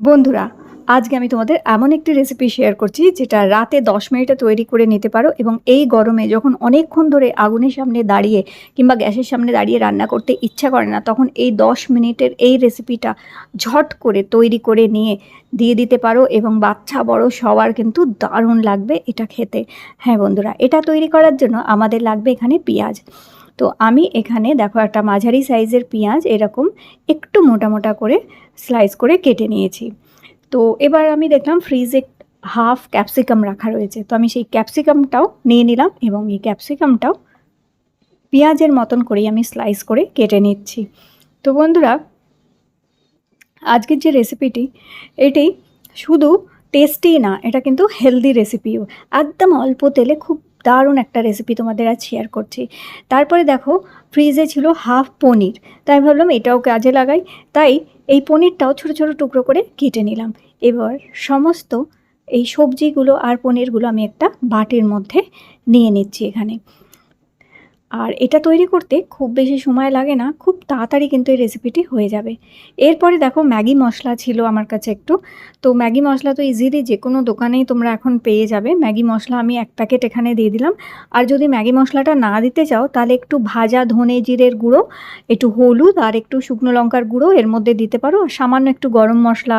বন্ধুরা, আজকে আমি তোমাদের এমন একটি রেসিপি শেয়ার করছি যেটা রাতে দশ মিনিটে তৈরি করে নিতে পারো এবং এই গরমে যখন অনেকক্ষণ ধরে আগুনের সামনে দাঁড়িয়ে কিংবা গ্যাসের সামনে দাঁড়িয়ে রান্না করতে ইচ্ছা করে না, তখন এই দশ মিনিটের এই রেসিপিটা ঝট করে তৈরি করে নিয়ে দিয়ে দিতে পারো এবং বাচ্চা, বড় সবার কিন্তু দারুণ লাগবে এটা খেতে। হ্যাঁ বন্ধুরা, এটা তৈরি করার জন্য আমাদের লাগবে এখানে পেঁয়াজ। তো আমি এখানে দেখো একটা মাঝারি সাইজের পেঁয়াজ এরকম একটু মোটা মোটা করে স্লাইস করে কেটে নিয়েছি। তো এবার আমি দেখলাম ফ্রিজে হাফ ক্যাপসিকাম রাখা রয়েছে। তো আমি সেই ক্যাপসিকামটাও নিয়ে নিলাম এবং এই ক্যাপসিকামটাও পেঁয়াজের মতন করেই আমি স্লাইস করে কেটে নিচ্ছি। তো বন্ধুরা, আজকের যে রেসিপিটি এটি শুধু টেস্টি না, এটা কিন্তু হেলদি রেসিপিও একদম অল্প তেলে খুব দারুণ একটা রেসিপি তোমাদের আজ শেয়ার করছি। তারপরে দেখো ফ্রিজে ছিল হাফ পনির। তাই ভাবলাম এটাও কাজে লাগাই। তাই এই পনিরটাও ছোটো ছোটো টুকরো করে কেটে নিলাম। এবার সমস্ত এই সবজিগুলো আর পনিরগুলো আমি একটা বাটির মধ্যে নিয়ে নিচ্ছি এখানে। আর এটা তৈরি করতে খুব বেশি সময় লাগে না, খুব তাড়াতাড়ি কিন্তু এই রেসিপিটি হয়ে যাবে। এরপরে দেখো ম্যাগি মশলা ছিল আমার কাছে একটু। তো ম্যাগি মশলা তো ইজিলি যে কোনো দোকানেই তোমরা এখন পেয়ে যাবে। ম্যাগি মশলা আমি এক প্যাকেট এখানে দিয়ে দিলাম। আর যদি ম্যাগি মশলাটা না দিতে চাও, তাহলে একটু ভাজা ধনে জিরের গুঁড়ো, একটু হলুদ আর একটু শুকনো লঙ্কার গুঁড়ো এর মধ্যে দিতে পারো। সামান্য একটু গরম মশলা,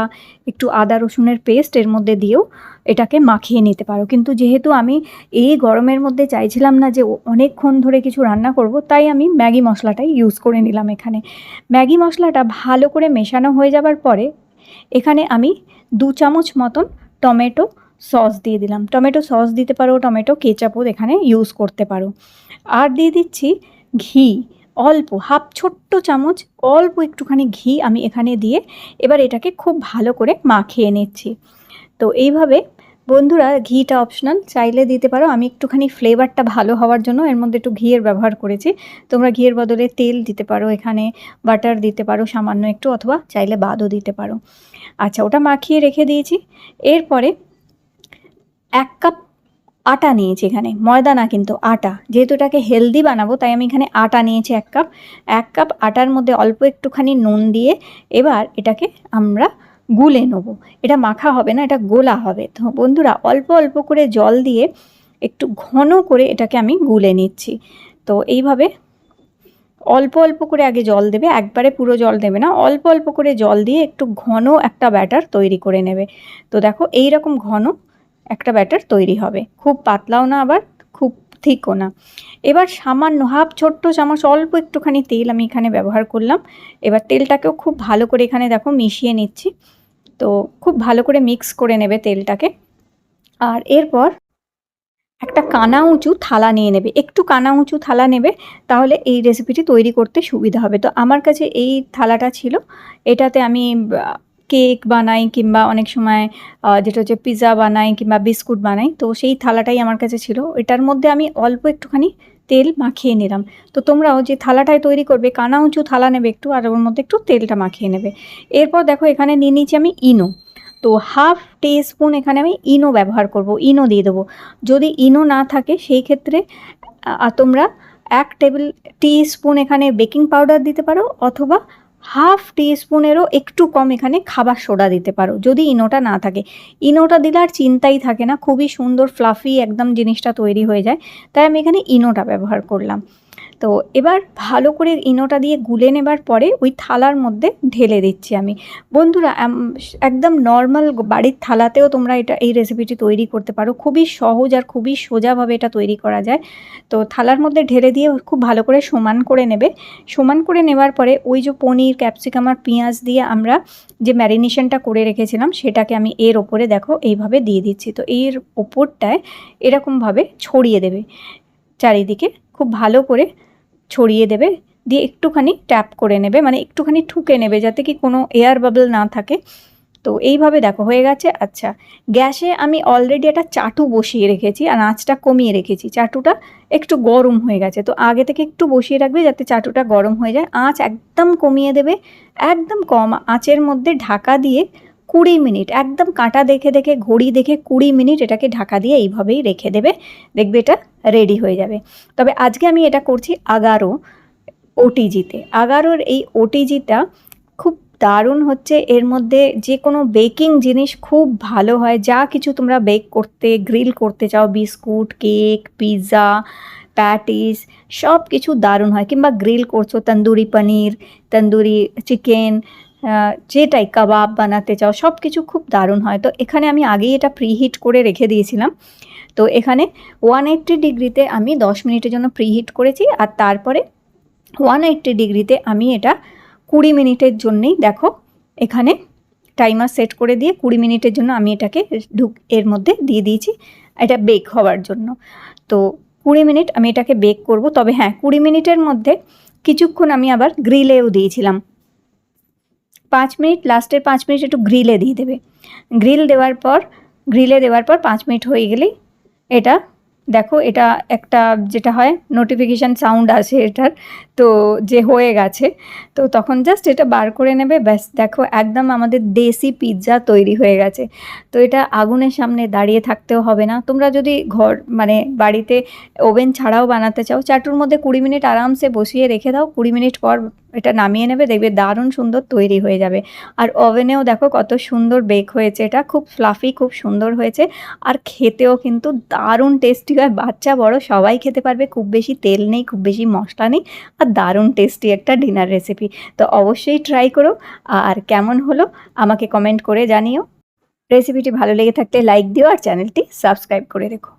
একটু আদা রসুনের পেস্ট এর মধ্যে দিয়েও। এটাকে মাখিয়ে নিতে পারো। কিন্তু যেহেতু আমি এই গরমের মধ্যে চাইছিলাম না যে অনেকক্ষণ ধরে কিছু রান্না করব, তাই আমি ম্যাগি মশলাটাই ইউজ করে নিলাম এখানে। ম্যাগি মশলাটা ভালো করে মেশানো হয়ে যাবার পরে এখানে আমি দু চামচ মতন টমেটো সস দিয়ে দিলাম। টমেটো সস দিতে পারো, টমেটো কেচাপও এখানে ইউজ করতে পারো। আর দিয়ে দিচ্ছি ঘি, অল্প, হাফ ছোট্ট চামচ, অল্প একটুখানি ঘি আমি এখানে দিয়ে এবার এটাকে খুব ভালো করে মাখিয়ে নিচ্ছি। তো এইভাবে বন্ধুরা, ঘিটা অপশনাল চাইলে দিতে পারো। আমি একটুখানি ফ্লেভারটা ভালো হওয়ার জন্য এর মধ্যে একটু ঘিয়ের ব্যবহার করেছি। তোমরা ঘিয়ের বদলে তেল দিতে পারো এখানে বাটার দিতে পারো সামান্য একটু, অথবা চাইলে বাদও দিতে পারো। আচ্ছা ওটা মাখিয়ে রেখে দিয়েছি। এরপরে এক কাপ আটা নিয়েছি এখানে। ময়দা না কিন্তু, আটা। যেহেতু এটাকে হেলদি বানাবো, তাই আমি এখানে আটা নিয়েছি এক কাপ এক কাপ আটার মধ্যে অল্প একটুখানি নুন দিয়ে এবার এটাকে আমরা গুলে নেব। এটা মাখা হবে না, এটা গোলা হবে। তো বন্ধুরা, অল্প অল্প করে জল দিয়ে একটু ঘন করে এটাকে আমি গুলে নিচ্ছি। তো এইভাবে অল্প অল্প করে আগে জল দেবে, একবারে পুরো জল দেবে না, অল্প অল্প করে জল দিয়ে একটু ঘন একটা ব্যাটার তৈরি করে নেবে। তো দেখো এই রকম ঘন একটা ব্যাটার তৈরি হবে। খুব পাতলাও না আবার খুব না। এবার সামান্য হাফ ছোট্ট চামচ অল্প একটুখানি তেল আমি এখানে ব্যবহার করলাম। এবার তেলটাকেও খুব ভালো করে এখানে দেখো মিশিয়ে নিচ্ছি। তো খুব ভালো করে মিক্স করে নেবে তেলটাকে। আর এরপর একটা কানা উঁচু থালা নিয়ে নেবে। একটু কানা উঁচু থালা নেবে, তাহলে এই রেসিপিটি তৈরি করতে সুবিধা হবে। তো আমার কাছে এই থালাটা ছিল। এটাতে আমি কেক বানাই কিংবা অনেক সময় যেটা হচ্ছে পিৎজা বানাই কিংবা বিস্কুট বানাই। তো সেই থালাটাই আমার কাছে ছিল। এটার মধ্যে আমি অল্প একটুখানি তেল মাখিয়ে নিলাম। তো তোমরাও যে থালাটায় তৈরি করবে, কানা উঁচু থালা নেবে একটু আর ওর মধ্যে একটু তেলটা মাখিয়ে নেবে। এরপর দেখো এখানে নিয়ে নিয়েছি আমি ইনো। তো হাফ টি স্পুন এখানে আমি ইনো ব্যবহার করব, ইনো দিয়ে দেবো। যদি ইনো না থাকে, সেই ক্ষেত্রে তোমরা এক টেবিল টি স্পুন এখানে বেকিং পাউডার দিতে পারো অথবা হাফ টি স্পুনেরও একটু কম এখানে খাবার সোডা দিতে পারো, যদি ইনোটা না থাকে। ইনোটা দিলে আর চিন্তাই থাকে না, খুবই সুন্দর ফ্লাফি একদম জিনিসটা তৈরি হয়ে যায়। তাই আমি এখানে ইনোটা ব্যবহার করলাম। তো এবার ভালো করে ইনোটা দিয়ে গুলে নেবার পরে ওই থালার মধ্যে ঢেলে দিচ্ছি আমি। বন্ধুরা একদম নর্মাল বাড়ির থালাতেও তোমরা এটা, এই রেসিপিটি তৈরি করতে পারো। খুবই সহজ আর খুবই সোজাভাবে এটা তৈরি করা যায়। তো থালার মধ্যে ঢেলে দিয়ে খুব ভালো করে সমান করে নেবে। সমান করে নেবার পরে ওই যে পনির ক্যাপসিকাম আর পেঁয়াজ দিয়ে আমরা যে ম্যারিনেশনটা করে রেখেছিলাম, সেটাকে আমি এর ওপরে দেখো এইভাবে দিয়ে দিচ্ছি। তো এর ওপরটায় এরকমভাবে ছড়িয়ে দেবে চারিদিকে। খুব ভালো করে ছড়িয়ে দেবে, দিয়ে একটুখানি ট্যাপ করে নেবে মানে একটুখানি ঠুকে নেবে যাতে কি কোনো এয়ার বাবল না থাকে। তো এইভাবে দেখো, হয়ে গেছে আচ্ছা। গ্যাসে আমি অলরেডি একটা চাটু বসিয়ে রেখেছি, আর আঁচটা কমিয়ে রেখেছি। চাটুটা একটু গরম হয়ে গেছে, তো আগে থেকে একটু বসিয়ে রাখবে যাতে চাটুটা গরম হয়ে যায়। আঁচ একদম কমিয়ে দেবে, একদম কম আঁচের মধ্যে ঢাকা দিয়ে কুড়ি মিনিট, একদম কাঁটা দেখে দেখে, ঘড়ি দেখে কুড়ি মিনিট এটাকে ঢাকা দিয়ে এইভাবেই রেখে দেবে। দেখবে এটা রেডি হয়ে যাবে। তবে আজকে আমি এটা করছি আগারো ওটিজিতে। আগারোর এই ওটিজিটা খুব দারুণ হচ্ছে। এর মধ্যে যে কোনো বেকিং জিনিস খুব ভালো হয়। যা কিছু তোমরা বেক করতে, গ্রিল করতে চাও, বিস্কুট, কেক পিৎজা প্যাটিস সব কিছু দারুণ হয়। কিংবা গ্রিল করছ, তন্দুরি পনির, তন্দুরি চিকেন যেটাই কাবাব বানাতে চাও সব কিছু খুব দারুণ হয়। তো এখানে আমি আগেই এটা প্রিহিট করে রেখে দিয়েছিলাম। তো এখানে ওয়ান এইট্টি ডিগ্রিতে আমি দশ মিনিটের জন্য প্রিহিট করেছি আর তারপরে ওয়ান এইট্টি ডিগ্রিতে আমি এটা কুড়ি মিনিটের জন্যেই দেখো, এখানে টাইমার সেট করে দিয়ে কুড়ি মিনিটের জন্য আমি এটাকে ঢুক, এর মধ্যে দিয়ে দিয়েছি। এটা বেক হওয়ার জন্য। তো কুড়ি মিনিট আমি এটাকে বেক করব। তবে হ্যাঁ কুড়ি মিনিটের মধ্যে কিছুক্ষণ আমি আবার গ্রিলেও দিয়েছিলাম। পাঁচ মিনিট, লাস্টের পাঁচ মিনিট একটু গ্রিলে দিয়ে দেবে। গ্রিল দেওয়ার পর গ্রিলে দেওয়ার পর পাঁচ মিনিট হয়ে গেলেই এটা, দেখো এটা একটা যেটা হয় নোটিফিকেশান সাউন্ড আছে এটার। তো যে হয়ে গেছে, তো তখন জাস্ট এটা বার করে নেবে, ব্যাস দেখো একদম আমাদের দেশি পিৎজা তৈরি হয়ে গেছে। তো এটা আগুনের সামনে দাঁড়িয়ে থাকতেও হবে না। তোমরা যদি ঘর মানে বাড়িতে ওভেন ছাড়াও বানাতে চাও, চাটুর মধ্যে কুড়ি মিনিট আরামসে বসিয়ে রেখে দাও, কুড়ি মিনিট পর এটা নামিয়ে নেবে, দেখবে দারুণ সুন্দর তৈরি হয়ে যাবে। আর ওভেনেও দেখো কত সুন্দর বেক হয়েছে এটা, খুব ফ্লাফি খুব সুন্দর হয়েছে। আর খেতেও কিন্তু দারুণ টেস্টি হয়, বাচ্চা বড় সবাই খেতে পারবে, খুব বেশি তেল নেই, খুব বেশি মশলা নেই। আর দারুণ টেস্টি একটা ডিনার রেসিপি তো অবশ্যই ট্রাই করো। আর কেমন হলো আমাকে কমেন্ট করে জানিও। রেসিপিটি ভালো লেগে থাকলে লাইক দিও আর চ্যানেলটি সাবস্ক্রাইব করে রেখো।